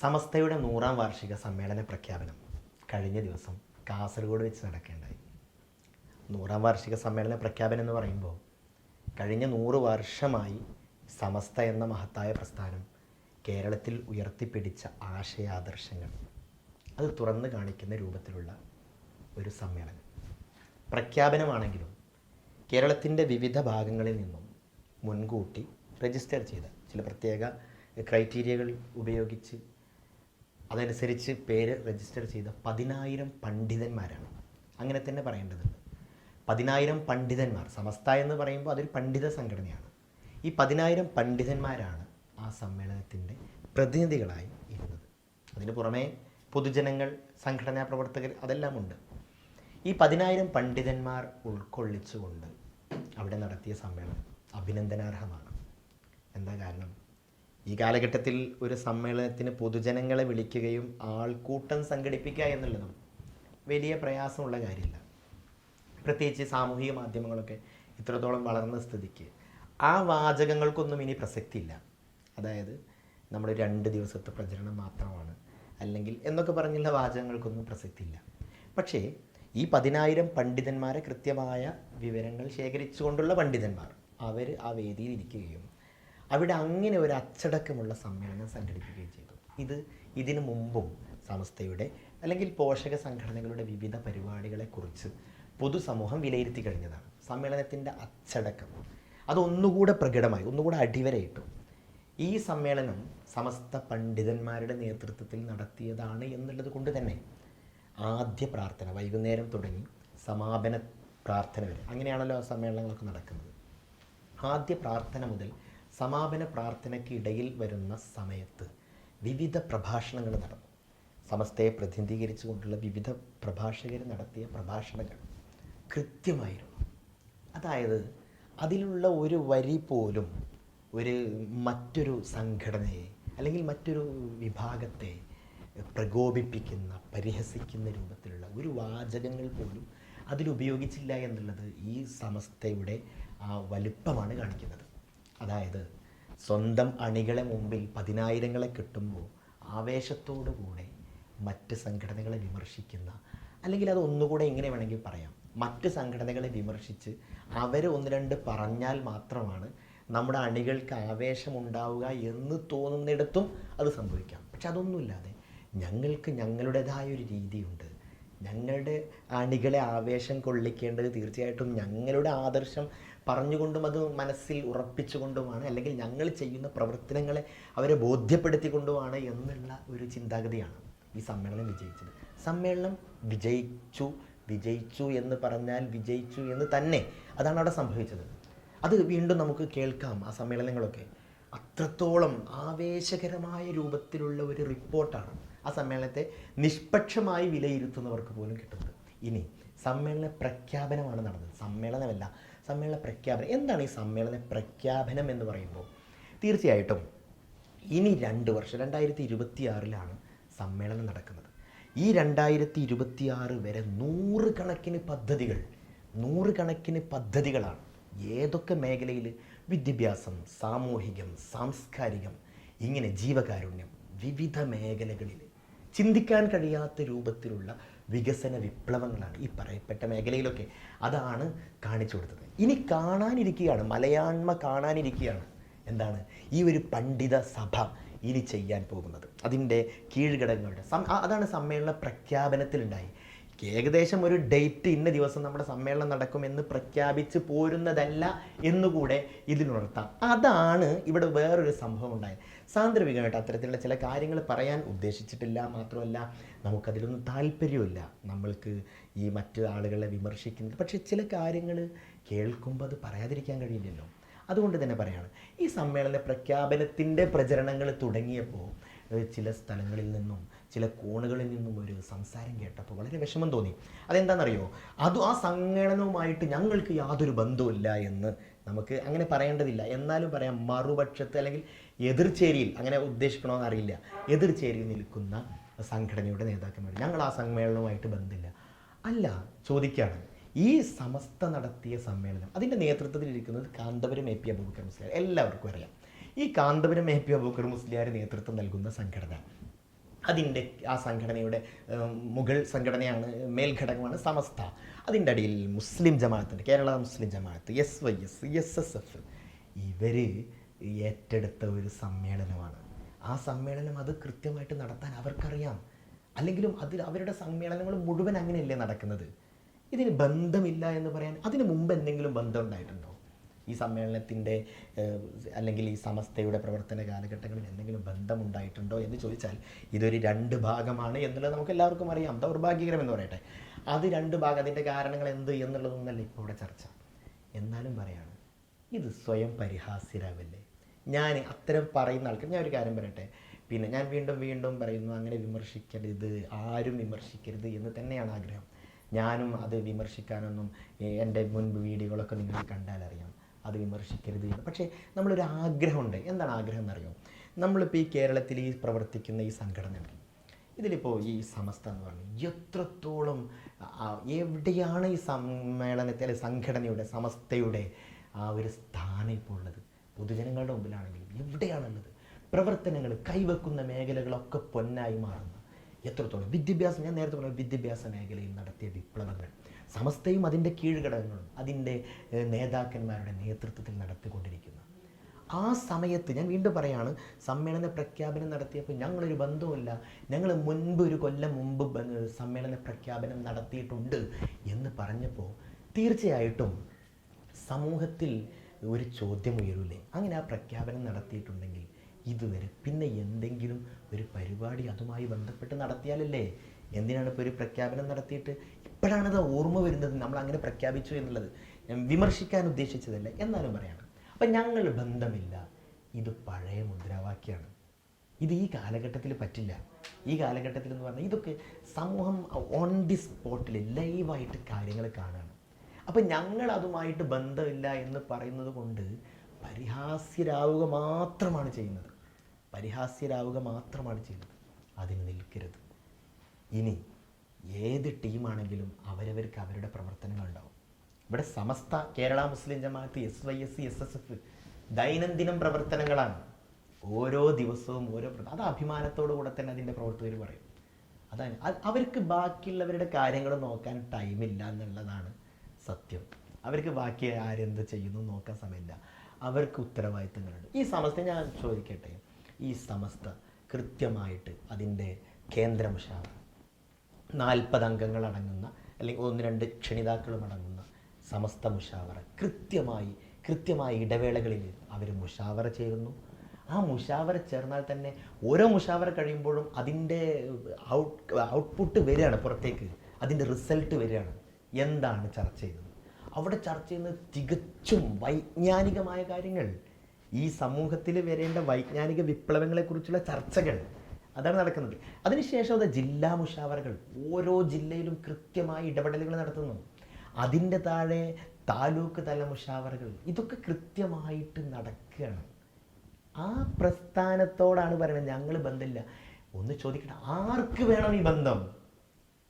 സമസ്തയുടെ നൂറാം വാർഷിക സമ്മേളന പ്രഖ്യാപനം കഴിഞ്ഞ ദിവസം കാസർഗോഡ് വെച്ച് നടക്കേണ്ടായി. നൂറാം വാർഷിക സമ്മേളന പ്രഖ്യാപനം എന്ന് പറയുമ്പോൾ കഴിഞ്ഞ നൂറ് വർഷമായി സമസ്ത എന്ന മഹത്തായ പ്രസ്ഥാനം കേരളത്തിൽ ഉയർത്തിപ്പിടിച്ച ആശയാദർശങ്ങൾ. അത് തുറന്നു കാണിക്കുന്ന രൂപത്തിലുള്ള ഒരു സമ്മേളനം. പ്രഖ്യാപനമാണെങ്കിലും കേരളത്തിന്റെ വിവിധ ഭാഗങ്ങളിൽ നിന്നും മുൻകൂട്ടി രജിസ്റ്റർ ചെയ്ത ചില പ്രത്യേക ക്രൈറ്റീരിയകൾ ഉപയോഗിച്ച് അതനുസരിച്ച് പേര് രജിസ്റ്റർ ചെയ്ത പതിനായിരം പണ്ഡിതന്മാരാണ്. അങ്ങനെ തന്നെ പറയേണ്ടതുണ്ട്. പതിനായിരം പണ്ഡിതന്മാർ സമസ്ത എന്ന് പറയുമ്പോൾ അതൊരു പണ്ഡിത സംഘടനയാണ്. ഈ പതിനായിരം പണ്ഡിതന്മാരാണ് ആ സമ്മേളനത്തിന്റെ പ്രതിനിധികളായി ഇരുന്നത്. അതിന് പുറമേ പൊതുജനങ്ങൾ സംഘടനാ പ്രവർത്തകർ അതെല്ലാം ഉണ്ട്. ഈ പതിനായിരം പണ്ഡിതന്മാർ ഉൾക്കൊള്ളിച്ചുകൊണ്ട് അവിടെ നടത്തിയ സമ്മേളനം അഭിനന്ദനാർഹമാണ്. എന്താ കാരണം? ഈ കാലഘട്ടത്തിൽ ഒരു സമ്മേളനത്തിന് പൊതുജനങ്ങളെ വിളിക്കുകയും ആൾക്കൂട്ടം സംഘടിപ്പിക്കുക എന്നുള്ളതും വലിയ പ്രയാസമുള്ള കാര്യമില്ല. പ്രത്യേകിച്ച് സാമൂഹിക മാധ്യമങ്ങളൊക്കെ ഇത്രത്തോളം വളർന്ന സ്ഥിതിക്ക് ആ വാചകങ്ങൾക്കൊന്നും ഇനി പ്രസക്തിയില്ല. അതായത് നമ്മൾ രണ്ട് ദിവസത്തെ പ്രചരണം മാത്രമാണ്. അല്ലെങ്കിൽ എന്നൊക്കെ പറഞ്ഞുള്ള വാചകങ്ങൾക്കൊന്നും പ്രസക്തിയില്ല. പക്ഷേ ഈ പതിനായിരം പണ്ഡിതന്മാരെ കൃത്യമായ വിവരങ്ങൾ ശേഖരിച്ചുകൊണ്ടുള്ള പണ്ഡിതന്മാർ അവർ ആ വേദിയിൽ ഇരിക്കുകയും അവിടെ അങ്ങനെ ഒരു അച്ചടക്കമുള്ള സമ്മേളനം സംഘടിപ്പിക്കുകയും ചെയ്തു. ഇത് ഇതിനു മുമ്പും സംസ്ഥയുടെ അല്ലെങ്കിൽ പോഷക സംഘടനകളുടെ വിവിധ പരിപാടികളെക്കുറിച്ച് പൊതുസമൂഹം വിലയിരുത്തി കഴിഞ്ഞതാണ്. സമ്മേളനത്തിന്റെ അച്ചടക്കം. അതൊന്നുകൂടെ പ്രകടമായി ഒന്നുകൂടെ അടിവരയിട്ടു. ഈ സമ്മേളനം സമസ്ത പണ്ഡിതന്മാരുടെ നേതൃത്വത്തിൽ നടത്തിയതാണ് എന്നുള്ളത് കൊണ്ട് തന്നെ ആദ്യ പ്രാർത്ഥന വൈകുന്നേരം തുടങ്ങി സമാപന പ്രാർത്ഥന വരെ അങ്ങനെയാണല്ലോ ആ സമ്മേളനങ്ങളൊക്കെ നടക്കുന്നത്. ആദ്യ പ്രാർത്ഥന മുതൽ സമാപന പ്രാർത്ഥനയ്ക്ക് ഇടയിൽ വരുന്ന സമയത്ത് വിവിധ പ്രഭാഷണങ്ങൾ നടന്നു. സമസ്തയെ പ്രതിനിധീകരിച്ചുകൊണ്ടുള്ള വിവിധ പ്രഭാഷകർ നടത്തിയ പ്രഭാഷണങ്ങൾ കൃത്യമായിരുന്നു. അതായത് അതിലുള്ള ഒരു വരി പോലും ഒരു മറ്റൊരു സംഘടനയെ അല്ലെങ്കിൽ മറ്റൊരു വിഭാഗത്തെ പ്രകോപിപ്പിക്കുന്ന പരിഹസിക്കുന്ന രൂപത്തിലുള്ള ഒരു വാചകങ്ങൾ പോലും അതിലുപയോഗിച്ചില്ല എന്നുള്ളത് ഈ സമസ്തയുടെ ആ വലുപ്പമാണ് കാണിക്കുന്നത്. അതായത് സ്വന്തം അണികളെ മുമ്പിൽ പതിനായിരങ്ങളെ കിട്ടുമ്പോൾ ആവേശത്തോടു കൂടെ മറ്റ് സംഘടനകളെ വിമർശിക്കുന്ന അല്ലെങ്കിൽ അത് ഒന്നുകൂടെ എങ്ങനെ വേണമെങ്കിൽ പറയാം. മറ്റ് സംഘടനകളെ വിമർശിച്ച് അവർ ഒന്ന് രണ്ട് പറഞ്ഞാൽ മാത്രമാണ് നമ്മുടെ അണികൾക്ക് ആവേശമുണ്ടാവുക എന്ന് തോന്നുന്നിടത്തും അത് സംഭവിക്കാം. പക്ഷെ അതൊന്നുമില്ലാതെ ഞങ്ങൾക്ക് ഞങ്ങളുടേതായ ഒരു രീതിയുണ്ട്. ഞങ്ങളുടെ അണികളെ ആവേശം കൊള്ളിക്കേണ്ടത് തീർച്ചയായിട്ടും ഞങ്ങളുടെ ആദർശം പറഞ്ഞുകൊണ്ടും അത് മനസ്സിൽ ഉറപ്പിച്ചുകൊണ്ടുമാണ് അല്ലെങ്കിൽ ഞങ്ങൾ ചെയ്യുന്ന പ്രവർത്തനങ്ങളെ അവരെ ബോധ്യപ്പെടുത്തിക്കൊണ്ടുമാണ് എന്നുള്ള ഒരു ചിന്താഗതിയാണ് ഈ സമ്മേളനം വിജയിച്ചത്. സമ്മേളനം വിജയിച്ചു വിജയിച്ചു എന്ന് പറഞ്ഞാൽ വിജയിച്ചു എന്ന് തന്നെ അതാണ് അവിടെ സംഭവിച്ചത്. അത് വീണ്ടും നമുക്ക് കേൾക്കാം ആ സമ്മേളനങ്ങളൊക്കെ. അത്രത്തോളം ആവേശകരമായ രൂപത്തിലുള്ള ഒരു റിപ്പോർട്ടാണ് ആ സമ്മേളനത്തെ നിഷ്പക്ഷമായി വിലയിരുത്തുന്നവർക്ക് പോലും കിട്ടുന്നത്. ഇനി സമ്മേളന പ്രഖ്യാപനമാണ് നടന്നത്. സമ്മേളനമല്ല സമ്മേളന പ്രഖ്യാപനം. എന്താണ് ഈ സമ്മേളന പ്രഖ്യാപനം എന്ന് പറയുമ്പോൾ? തീർച്ചയായിട്ടും ഇനി രണ്ട് വർഷം രണ്ടായിരത്തി ഇരുപത്തി ആറിലാണ് സമ്മേളനം നടക്കുന്നത്. ഈ രണ്ടായിരത്തി ഇരുപത്തി ആറ് വരെ നൂറുകണക്കിന് പദ്ധതികൾ നൂറുകണക്കിന് പദ്ധതികളാണ് ഏതൊക്കെ മേഖലയിൽ വിദ്യാഭ്യാസം സാമൂഹികം സാംസ്കാരികം ഇങ്ങനെ ജീവകാരുണ്യം വിവിധ മേഖലകളിൽ ചിന്തിക്കാൻ കഴിയാത്ത രൂപത്തിലുള്ള വികസന വിപ്ലവങ്ങളാണ് ഈ പറയപ്പെട്ട മേഖലയിലൊക്കെ അതാണ് കാണിച്ചു കൊടുത്തത്. ഇനി കാണാനിരിക്കുകയാണ് മലയാണ്മ കാണാനിരിക്കുകയാണ്. എന്താണ്? ഈ ഒരു പണ്ഡിത സഭ ഇനി ചെയ്യാൻ പോകുന്നത്. അതിന്റെ കീഴ്ഘടകങ്ങളുടെ അതാണ് സമ്മേളന പ്രഖ്യാപനത്തിലുണ്ടായി. ഏകദേശം ഒരു ഡേറ്റ് ഇന്ന ദിവസം നമ്മുടെ സമ്മേളനം നടക്കുമെന്ന് പ്രഖ്യാപിച്ച് പോരുന്നതല്ല എന്നുകൂടെ ഇതിലുണർത്താം അതാണ് ഇവിടെ വേറൊരു സംഭവം ഉണ്ടായത് സാന്ദർഭികമായിട്ട് അത്തരത്തിലുള്ള ചില കാര്യങ്ങൾ പറയാൻ ഉദ്ദേശിച്ചിട്ടില്ല. മാത്രമല്ല നമുക്കതിലൊന്നും താല്പര്യമില്ല. നമ്മൾക്ക് ഈ മറ്റു ആളുകളെ വിമർശിക്കുന്നത്. പക്ഷേ ചില കാര്യങ്ങൾ കേൾക്കുമ്പോൾ അത് പറയാതിരിക്കാൻ കഴിയില്ലല്ലോ. അതുകൊണ്ട് തന്നെ പറയാണ് ഈ സമ്മേളന പ്രഖ്യാപനത്തിന്റെ പ്രചരണങ്ങൾ തുടങ്ങിയപ്പോൾ ചില സ്ഥലങ്ങളിൽ നിന്നും ചില കോണുകളിൽ നിന്നും ഒരു സംസാരം കേട്ടപ്പോൾ വളരെ വിഷമം തോന്നി. അതെന്താണെന്നറിയോ? അത് ആ സമ്മേളനവുമായിട്ട് ഞങ്ങൾക്ക് യാതൊരു ബന്ധവുമില്ല എന്ന് നമുക്ക് അങ്ങനെ പറയേണ്ടതില്ല. എന്നാലും പറയാം മറുപക്ഷത്ത് അല്ലെങ്കിൽ എതിർചേരിയിൽ അങ്ങനെ ഉദ്ദേശിക്കണമെന്ന് അറിയില്ല. എതിർചേരിയിൽ നിൽക്കുന്ന സംഘടനയുടെ നേതാക്കന്മാർ ഞങ്ങൾ ആ സമ്മേളനവുമായിട്ട് ബന്ധമില്ല അല്ല ചോദിക്കുകയാണ് ഈ സമസ്ത നടത്തിയ സമ്മേളനം അതിന്റെ നേതൃത്വത്തിലിരിക്കുന്നത് കാന്തപുരം എ പി അബൂബക്കർ മുസ്ലിയാർ. എല്ലാവർക്കും അറിയാം. ഈ കാന്തപുരം എ പി അബൂബക്കർ മുസ്ലിയാർ നേതൃത്വം നൽകുന്ന സംഘടന. അതിന്റെ ആ സംഘടനയുടെ മുഗൾ സംഘടനയാണ് മേൽഘടകമാണ് സമസ്ത. അതിന്റെ അടിയിൽ Muslim ജമാഅത്തുണ്ട്. Kerala Muslim Jamaath S Y S S S F ഇവർ ഏറ്റെടുത്ത ഒരു സമ്മേളനമാണ്. ആ സമ്മേളനം അത് കൃത്യമായിട്ട് നടത്താൻ അവർക്കറിയാം. അല്ലെങ്കിലും അതിൽ അവരുടെ സമ്മേളനങ്ങൾ മുഴുവൻ അങ്ങനെയല്ലേ നടക്കുന്നത്? ഇതിന് ബന്ധമില്ല എന്ന് പറയാൻ അതിന് മുമ്പ് എന്തെങ്കിലും ബന്ധം ഉണ്ടായിട്ടുണ്ടോ? ഈ സമ്മേളനത്തിന്റെ അല്ലെങ്കിൽ ഈ സമസ്തയുടെ പ്രവർത്തന കാലഘട്ടങ്ങളിൽ എന്തെങ്കിലും ബന്ധമുണ്ടായിട്ടുണ്ടോ എന്ന് ചോദിച്ചാൽ ഇതൊരു രണ്ട് ഭാഗമാണ് എന്നുള്ളത് നമുക്ക് എല്ലാവർക്കും അറിയാം. ദൗർഭാഗ്യകരം എന്ന് പറയട്ടെ. അത് രണ്ട് ഭാഗം അതിന്റെ കാരണങ്ങൾ എന്ത് എന്നുള്ളതൊന്നല്ല ഇപ്പോൾ ഇവിടെ ചർച്ച. എന്നാലും പറയാണ് ഇത് സ്വയം പരിഹാസ്യരാവല്ലേ? ഞാൻ അത്തരം പറയുന്ന ആൾക്കാർ ഞാൻ ഒരു കാര്യം പറയട്ടെ. പിന്നെ ഞാൻ വീണ്ടും വീണ്ടും പറയുന്നു അങ്ങനെ വിമർശിക്കരുത് ആരും വിമർശിക്കരുത് എന്ന് തന്നെയാണ് ആഗ്രഹം. ഞാനും അത് വിമർശിക്കാനൊന്നും എന്റെ മുൻപ് വീഡിയോകളൊക്കെ നിങ്ങൾ കണ്ടാൽ അറിയാം. അത് വിമർശിക്കരുത് എന്ന്. പക്ഷേ നമ്മളൊരു ആഗ്രഹമുണ്ട്. എന്താണ് ആഗ്രഹം എന്നറിയോ? നമ്മളിപ്പോൾ ഈ കേരളത്തിൽ ഈ പ്രവർത്തിക്കുന്ന ഈ സംഘടനകൾ ഇതിലിപ്പോൾ ഈ സമസ്ത എന്ന് പറഞ്ഞു എത്രത്തോളം എവിടെയാണ് ഈ സമ്മേളനത്തിലെ സംഘടനയുടെ സമസ്തയുടെ ആ ഒരു സ്ഥാനം ഇപ്പോൾ ഉള്ളത്? പൊതുജനങ്ങളുടെ മുമ്പിലാണെങ്കിലും എവിടെയാണുള്ളത്? പ്രവർത്തനങ്ങൾ കൈവെക്കുന്ന മേഖലകളൊക്കെ പൊന്നായി മാറുന്നു. എത്രത്തോളം? വിദ്യാഭ്യാസം ഞാൻ നേരത്തെ പറഞ്ഞ വിദ്യാഭ്യാസ മേഖലയിൽ നടത്തിയ വിപ്ലവങ്ങൾ. സമസ്തയും അതിന്റെ കീഴ്ഘടകങ്ങളും അതിന്റെ നേതാക്കന്മാരുടെ നേതൃത്വത്തിൽ നടത്തിക്കൊണ്ടിരിക്കുന്നു. ആ സമയത്ത് ഞാൻ വീണ്ടും പറയാണ് സമ്മേളന പ്രഖ്യാപനം നടത്തിയപ്പോൾ ഞങ്ങളൊരു ബന്ധവുമില്ല. ഞങ്ങൾ മുൻപ് ഒരു കൊല്ലം മുമ്പ് സമ്മേളന പ്രഖ്യാപനം നടത്തിയിട്ടുണ്ട് എന്ന് പറഞ്ഞപ്പോൾ തീർച്ചയായിട്ടും സമൂഹത്തിൽ ഒരു ചോദ്യം ഉയരൂലേ? അങ്ങനെ ആ പ്രഖ്യാപനം നടത്തിയിട്ടുണ്ടെങ്കിൽ ഇതുവരെ പിന്നെ എന്തെങ്കിലും ഒരു പരിപാടി അതുമായി ബന്ധപ്പെട്ട് നടത്തിയാലല്ലേ? എന്തിനാണ് ഇപ്പോൾ ഒരു പ്രഖ്യാപനം നടത്തിയിട്ട് ഇപ്പോഴാണത് ഓർമ്മ വരുന്നത്? നമ്മൾ അങ്ങനെ പ്രഖ്യാപിച്ചു എന്നുള്ളത് ഞാൻ വിമർശിക്കാൻ ഉദ്ദേശിച്ചതല്ല. എന്നാലും പറയാണ്. അപ്പം ഞങ്ങൾ ബന്ധമില്ല. ഇത് പഴയ മുദ്രാവാക്യമാണ് ഇത് ഈ കാലഘട്ടത്തിൽ പറ്റില്ല. ഈ കാലഘട്ടത്തിൽ എന്ന് പറഞ്ഞാൽ ഇതൊക്കെ സമൂഹം ഓൺ ദി സ്പോട്ടിൽ ലൈവായിട്ട് കാര്യങ്ങൾ കാണുകയാണ് അപ്പം ഞങ്ങൾ അതുമായിട്ട് ബന്ധമില്ല എന്ന് പറയുന്നത് കൊണ്ട് പരിഹാസ്യരാവുക മാത്രമാണ് ചെയ്യുന്നത്. പരിഹാസ്യരാവുക മാത്രമാണ് ചെയ്യുന്നത്. അതിന് നിൽക്കരുത്. ഇനി ഏത് ടീമാണെങ്കിലും അവരവർക്ക് അവരുടെ പ്രവർത്തനങ്ങൾ ഉണ്ടാവും. ഇവിടെ Samastha Kerala Muslim Jamaath S Y S C S S F ദൈനംദിനം പ്രവർത്തനങ്ങളാണ്. ഓരോ ദിവസവും ഓരോ അത് അഭിമാനത്തോടു കൂടെ തന്നെ അതിന്റെ പ്രവർത്തകർ പറയും. അതാണ്. അവർക്ക് ബാക്കിയുള്ളവരുടെ കാര്യങ്ങൾ നോക്കാൻ ടൈമില്ല എന്നുള്ളതാണ് സത്യം. അവർക്ക് ബാക്കി ആരെന്ത് ചെയ്യുന്നു നോക്കാൻ സമയമില്ല. അവർക്ക് ഉത്തരവാദിത്തങ്ങളുണ്ട്. ഈ സമസ്ത ഞാൻ ചോദിക്കട്ടെ? ഈ സമസ്ത കൃത്യമായിട്ട് അതിന്റെ കേന്ദ്രമുഷാവ നാൽപ്പത് അംഗങ്ങൾ അടങ്ങുന്ന അല്ലെങ്കിൽ ഒന്ന് രണ്ട് ക്ഷണിതാക്കളും അടങ്ങുന്ന സമസ്ത മുഷാവറ കൃത്യമായി കൃത്യമായ ഇടവേളകളിൽ അവർ മുഷാവറ ചേരുന്നു. ആ മുഷാവറ ചേർന്നാൽ തന്നെ ഓരോ മുഷാവറ കഴിയുമ്പോഴും അതിന്റെ ഔട്ട് ഔട്ട്പുട്ട് വരികയാണ് പുറത്തേക്ക്. അതിന്റെ റിസൾട്ട് വരികയാണ്. എന്താണ് ചർച്ച ചെയ്യുന്നത്? അവിടെ ചർച്ച ചെയ്യുന്നത് തികച്ചും വൈജ്ഞാനികമായ കാര്യങ്ങൾ. ഈ സമൂഹത്തിൽ വരേണ്ട വൈജ്ഞാനിക വിപ്ലവങ്ങളെക്കുറിച്ചുള്ള ചർച്ചകൾ. അതാണ് നടക്കുന്നത്. അതിനുശേഷം അത് ജില്ലാ മുഷാവറകൾ ഓരോ ജില്ലയിലും കൃത്യമായി ഇടപെടലുകൾ നടത്തുന്നു. അതിന്റെ താഴെ താലൂക്ക് തല മുഷാവറകൾ. ഇതൊക്കെ കൃത്യമായിട്ട് നടക്കുകയാണ്. ആ പ്രസ്ഥാനത്തോടാണ് പറയുന്നത് ഞങ്ങൾ ബന്ധമില്ല. ഒന്ന് ചോദിക്കട്ടെ ആർക്ക് വേണം ഈ ബന്ധം?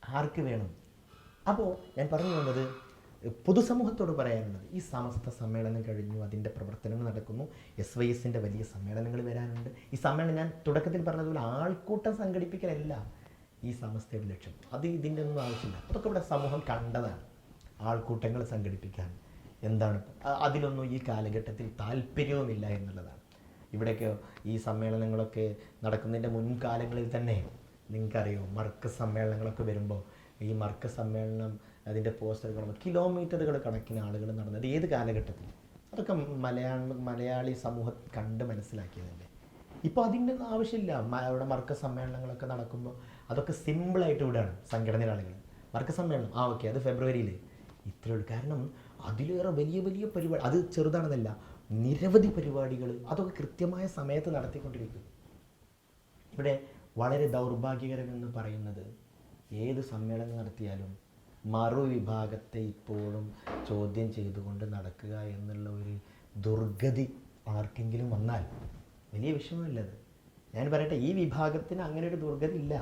ആർക്ക് വേണം? അപ്പോൾ ഞാൻ പറഞ്ഞു വന്നത് പൊതുസമൂഹത്തോട് പറയാനുള്ളത് ഈ സമസ്ത സമ്മേളനം കഴിഞ്ഞു അതിന്റെ പ്രവർത്തനങ്ങൾ നടക്കുന്നു എസ് വൈ എസിന്റെ വലിയ സമ്മേളനങ്ങൾ വരാനുണ്ട്. ഈ സമ്മേളനം ഞാൻ തുടക്കത്തിൽ പറഞ്ഞതുപോലെ ആൾക്കൂട്ടം സംഘടിപ്പിക്കലല്ല ഈ സമസ്തയുടെ ലക്ഷ്യം. അത് ഇതിന്റെ ഒന്നും ആവശ്യമില്ല. അതൊക്കെ ഇവിടെ സമൂഹം കണ്ടതാണ് ആൾക്കൂട്ടങ്ങൾ സംഘടിപ്പിക്കാൻ. എന്താണ് അതിലൊന്നും ഈ കാലഘട്ടത്തിൽ താല്പര്യവുമില്ല എന്നുള്ളതാണ്. ഇവിടെയൊക്കെ ഈ സമ്മേളനങ്ങളൊക്കെ നടക്കുന്നതിന്റെ മുൻകാലങ്ങളിൽ തന്നെ നിങ്ങൾക്കറിയോ മർക്ക് സമ്മേളനങ്ങളൊക്കെ വരുമ്പോൾ ഈ മർക്ക സമ്മേളനം അതിന്റെ പോസ്റ്ററുകളും കിലോമീറ്ററുകൾ കണക്കിന് ആളുകൾ നടന്നത് ഏത് കാലഘട്ടത്തിൽ? അതൊക്കെ മലയാള മലയാളി സമൂഹം കണ്ട് മനസ്സിലാക്കിയതല്ലേ? ഇപ്പോൾ അതിന്റെ ആവശ്യമില്ല. അവിടെ മർക്ക സമ്മേളനങ്ങളൊക്കെ നടക്കുമ്പോൾ അതൊക്കെ സിമ്പിളായിട്ട് വിടുകയാണ് സംഘടനയിലെ ആളുകൾ മർക്ക സമ്മേളനം ആ ഓക്കെ അത് ഫെബ്രുവരിയിൽ ഇത്രയേ ഉള്ളൂ. കാരണം അതിലേറെ വലിയ വലിയ പരിപാടി അത് ചെറുതാണെന്നല്ല നിരവധി പരിപാടികൾ അതൊക്കെ കൃത്യമായ സമയത്ത് നടത്തിക്കൊണ്ടിരിക്കും ഇവിടെ വളരെ ദൗർഭാഗ്യകരമെന്ന് പറയുന്നത് ഏത് സമ്മേളനം നടത്തിയാലും മറുവിഭാഗത്തെ ഇപ്പോഴും ചോദ്യം ചെയ്തുകൊണ്ട് നടക്കുക എന്നുള്ള ഒരു ദുർഗതി ആർക്കെങ്കിലും വന്നാൽ വലിയ വിഷമമില്ലത് ഞാൻ പറയട്ടെ ഈ വിഭാഗത്തിന് അങ്ങനെ ഒരു ദുർഗതി ഇല്ല.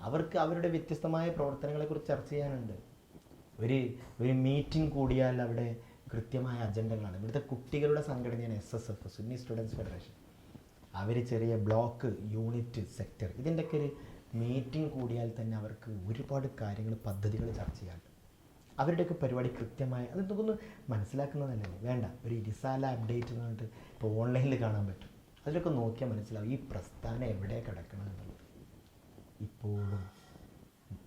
അവർക്ക് അവരുടെ വ്യത്യസ്തമായ പ്രവർത്തനങ്ങളെക്കുറിച്ച് ചർച്ച ചെയ്യാനുണ്ട്. ഒരു ഒരു മീറ്റിംഗ് കൂടിയാൽ അവിടെ കൃത്യമായ അജണ്ടകളാണ് ഇവിടുത്തെ കുട്ടികളുടെ സംഘടനയാണ് S S F Sunni students federation അവർ ചെറിയ ബ്ലോക്ക് യൂണിറ്റ് സെക്ടർ ഇതിന്റെയൊക്കെ ഒരു മീറ്റിംഗ് കൂടിയാൽ തന്നെ അവർക്ക് ഒരുപാട് കാര്യങ്ങൾ പദ്ധതികൾ ചർച്ച ചെയ്യാറുണ്ട് അവരുടെയൊക്കെ പരിപാടി കൃത്യമായി അത് നമുക്കൊന്ന് മനസ്സിലാക്കുന്നതല്ലേ? വേണ്ട ഒരു ഇരിസാല അപ്ഡേറ്റ് എന്ന് പറഞ്ഞിട്ട് ഇപ്പോൾ ഓൺലൈനിൽ കാണാൻ പറ്റും. അതിലൊക്കെ നോക്കിയാൽ മനസ്സിലാവും ഈ പ്രസ്ഥാനം എവിടെ കിടക്കണം എന്നുള്ളത്. ഇപ്പോഴും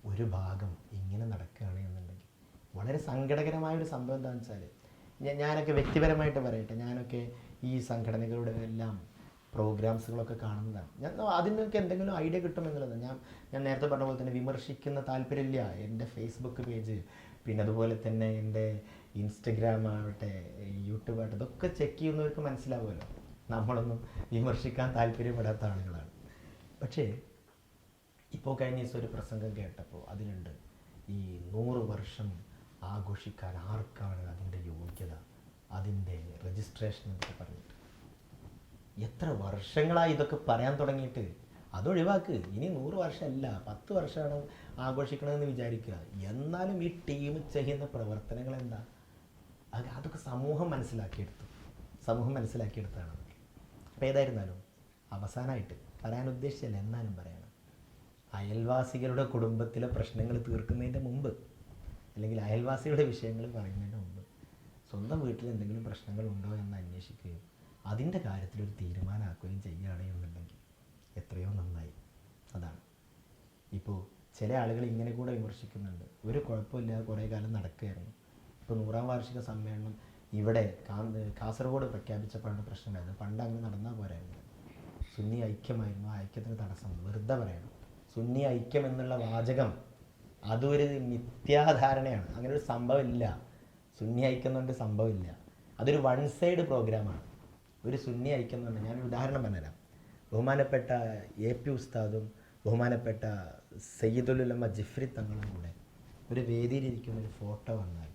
ഒരു ഭാഗം ഇങ്ങനെ നടക്കുകയാണ് എന്നുണ്ടെങ്കിൽ വളരെ സങ്കടകരമായ ഒരു സംഭവം എന്താണെന്ന് വെച്ചാൽ ഞാനൊക്കെ വ്യക്തിപരമായിട്ട് പറയട്ടെ ഞാനൊക്കെ ഈ സംഘടനകളുടെ എല്ലാം പ്രോഗ്രാംസുകളൊക്കെ കാണുന്നതാണ്. ഞാൻ അതിനൊക്കെ എന്തെങ്കിലും ഐഡിയ കിട്ടുമെന്നുള്ളത് ഞാൻ ഞാൻ നേരത്തെ പറഞ്ഞ പോലെ തന്നെ വിമർശിക്കുന്ന താല്പര്യമില്ല. എന്റെ ഫേസ്ബുക്ക് പേജ് പിന്നെ അതുപോലെ തന്നെ എന്റെ ഇൻസ്റ്റഗ്രാം ആവട്ടെ യൂട്യൂബ് ആവട്ടെ ഇതൊക്കെ ചെക്ക് ചെയ്യുന്നവർക്ക് മനസ്സിലാവുമല്ലോ. നമ്മളൊന്നും വിമർശിക്കാൻ താല്പര്യപ്പെടാത്ത ആളുകളാണ്. പക്ഷേ ഇപ്പോൾ കഴിഞ്ഞ ദിവസം ഒരു പ്രസംഗം കേട്ടപ്പോൾ അതിലുണ്ട്. ഈ നൂറ് വർഷം ആഘോഷിക്കാൻ ആർക്കാണ് അതിന്റെ യോഗ്യത? അതിന്റെ രജിസ്ട്രേഷൻ എന്നൊക്കെ പറഞ്ഞിട്ട്. എത്ര വർഷങ്ങളായി ഇതൊക്കെ പറയാൻ തുടങ്ങിയിട്ട്? അതൊഴിവാക്ക് ഇനി നൂറ് വർഷമല്ല പത്ത് വർഷമാണ് ആഘോഷിക്കണമെന്ന് വിചാരിക്കുക. എന്നാലും ഈ ടീം ചെയ്യുന്ന പ്രവർത്തനങ്ങൾ എന്താ? അത് അതൊക്കെ സമൂഹം മനസ്സിലാക്കിയെടുത്തു. സമൂഹം മനസ്സിലാക്കിയെടുത്താണ് അതൊക്കെ. അപ്പോൾ ഏതായിരുന്നാലും അവസാനമായിട്ട് പറയാൻ ഉദ്ദേശിച്ചല്ല എന്നാലും പറയണം. അയൽവാസികളുടെ കുടുംബത്തിലെ പ്രശ്നങ്ങൾ തീർക്കുന്നതിന്റെ മുമ്പ് അല്ലെങ്കിൽ അയൽവാസികളുടെ വിഷയങ്ങൾ പറയുന്നതിന് മുമ്പ് സ്വന്തം വീട്ടിൽ എന്തെങ്കിലും പ്രശ്നങ്ങൾ ഉണ്ടോ എന്ന് അന്വേഷിക്കുകയും അതിന്റെ കാര്യത്തിൽ ഒരു തീരുമാനമാക്കുകയും ചെയ്യുകയാണെന്നുണ്ടെങ്കിൽ എത്രയോ നന്നായി. അതാണ്. ഇപ്പോൾ ചില ആളുകൾ ഇങ്ങനെ കൂടെ വിമർശിക്കുന്നുണ്ട്. ഒരു കുഴപ്പമില്ലാതെ കുറേ കാലം നടക്കുകയായിരുന്നു. ഇപ്പോൾ നൂറാം വാർഷിക സമ്മേളനം ഇവിടെ കാസർഗോഡ് പ്രഖ്യാപിച്ചപ്പോഴാണ് പ്രശ്നം പണ്ട് അങ്ങനെ നടന്നാൽ പോരായിരുന്നു. സുന്നി ഐക്യമായിരുന്നു. ആ ഐക്യത്തിന് തടസ്സം വെറുതെ പറയണം. സുന്നി ഐക്യം എന്നുള്ള വാചകം അതൊരു മിഥ്യാധാരണയാണ്. അങ്ങനെ ഒരു സംഭവമില്ല. സുന്നി ഐക്യം എന്നുകൊണ്ട് സംഭവമില്ല. അതൊരു വൺ സൈഡ് പ്രോഗ്രാമാണ്. ഒരു സുന്നി ഐക്യം എന്ന് പറഞ്ഞാൽ ഉദാഹരണം പറഞ്ഞുതരാം. ബഹുമാനപ്പെട്ട എ പി ഉസ്താദും ബഹുമാനപ്പെട്ട സയ്യിദുലുലമ്മ ജിഫ്രി തങ്ങളും കൂടെ ഒരു വേദിയിലിരിക്കുന്ന ഒരു ഫോട്ടോ വന്നാൽ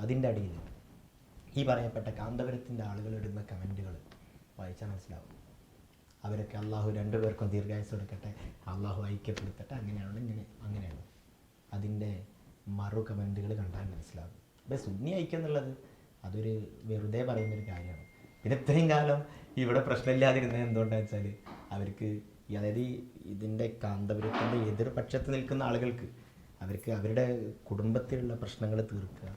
അതിന്റെ അടിയിൽ ഈ പറയപ്പെട്ട കാന്തപുരത്തിന്റെ ആളുകൾ ഇടുന്ന കമന്റുകൾ വായിച്ചാൽ മനസ്സിലാവും. അവരൊക്കെ അള്ളാഹു രണ്ടുപേർക്കും ദീർഘായുസ് കൊടുക്കട്ടെ അള്ളാഹു ഐക്യപ്പെടുത്തട്ടെ അങ്ങനെയാണ് ഇങ്ങനെ അങ്ങനെയാണ്. അതിന്റെ മറു കമന്റുകൾ കണ്ടാൽ മനസ്സിലാവും. അപ്പോൾ സുന്നി ഐക്യം എന്നുള്ളത് അതൊരു വെറുതെ പറയുന്നൊരു കാര്യമാണ്. പിന്നെ ഇത്രയും കാലം ഇവിടെ പ്രശ്നമില്ലാതിരുന്നത് എന്തുകൊണ്ടാണെന്ന് വെച്ചാൽ അവർക്ക് അതായത് ഇതിന്റെ കാന്തപുരത്തിന്റെ എതിർപക്ഷത്ത് നിൽക്കുന്ന ആളുകൾക്ക് അവർക്ക് അവരുടെ കുടുംബത്തിലുള്ള പ്രശ്നങ്ങൾ തീർക്കുക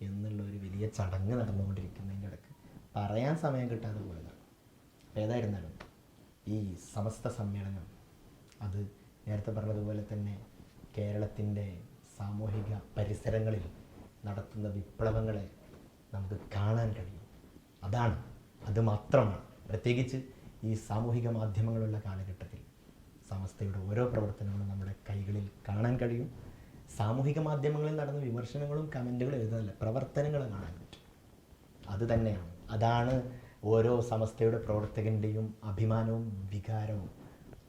എന്നുള്ള ഒരു വലിയ ചടങ്ങ് നടന്നുകൊണ്ടിരിക്കുന്നതിന്റെ ഇടയ്ക്ക് പറയാൻ സമയം കിട്ടാതെ പോയതാണ്. അപ്പോൾ ഏതായിരുന്നാലും ഈ സമസ്ത സമ്മേളനം അത് നേരത്തെ പറഞ്ഞതുപോലെ തന്നെ കേരളത്തിന്റെ സാമൂഹിക പരിസരങ്ങളിൽ നടത്തുന്ന വിപ്ലവങ്ങളെ നമുക്ക് കാണാൻ കഴിയും. അതാണ് അത് മാത്രമാണ്. പ്രത്യേകിച്ച് ഈ സാമൂഹിക മാധ്യമങ്ങളുള്ള കാലഘട്ടത്തിൽ സമസ്തയുടെ ഓരോ പ്രവർത്തനങ്ങളും നമ്മുടെ കൈകളിൽ കാണാൻ കഴിയും. സാമൂഹിക മാധ്യമങ്ങളിൽ നടന്ന വിമർശനങ്ങളും കമന്റുകളും എഴുതുന്നതല്ല പ്രവർത്തനങ്ങൾ കാണാൻ പറ്റും. അത് തന്നെയാണ്. അതാണ് ഓരോ സമസ്തയുടെ പ്രവർത്തകന്റെയും അഭിമാനവും വികാരവും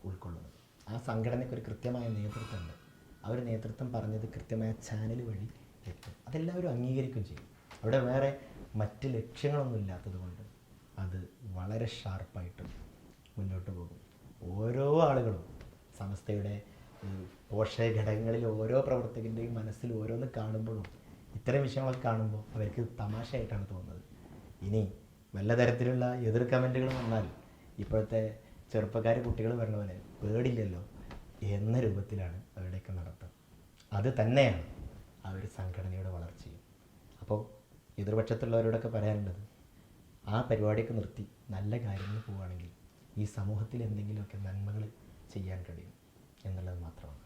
ഉൾക്കൊള്ളുന്നത്. ആ സംഘടനയ്ക്ക് ഒരു കൃത്യമായ നേതൃത്വമുണ്ട്. അവർ നേതൃത്വം പറഞ്ഞത് കൃത്യമായ ചാനൽ വഴി എത്തും അതെല്ലാവരും അംഗീകരിക്കുകയും ചെയ്യും. അവിടെ വേറെ മറ്റ് ലക്ഷ്യങ്ങളൊന്നും ഇല്ലാത്തത് കൊണ്ട് അത് വളരെ ഷാർപ്പായിട്ട് മുന്നോട്ട് പോകും. ഓരോ ആളുകളും സമസ്തയുടെ പോഷക ഘടകങ്ങളിൽ ഓരോ പ്രവർത്തകന്റെയും മനസ്സിൽ ഓരോന്ന് കാണുമ്പോഴും ഇത്തരം വിഷയങ്ങളൊക്കെ കാണുമ്പോൾ അവർക്ക് തമാശയായിട്ടാണ് തോന്നുന്നത്. ഇനി വല്ല തരത്തിലുള്ള എതിർ കമന്റുകൾ വന്നാൽ ഇപ്പോഴത്തെ ചെറുപ്പക്കാർ കുട്ടികൾ പറഞ്ഞ പോലെ പേടില്ലല്ലോ എന്ന രൂപത്തിലാണ് അവരുടെയൊക്കെ നടത്തം. അത് തന്നെയാണ് ആ ഒരു സംഘടനയുടെ വളർച്ചയും. അപ്പോൾ എതിർപക്ഷത്തുള്ളവരോടൊക്കെ പറയാനുള്ളത് ആ പരിപാടിയൊക്കെ നിർത്തി നല്ല കാര്യങ്ങൾ പോവുകയാണെങ്കിൽ ഈ സമൂഹത്തിൽ എന്തെങ്കിലുമൊക്കെ നന്മകൾ ചെയ്യാൻ കഴിയും എന്നുള്ളത് മാത്രമാണ്.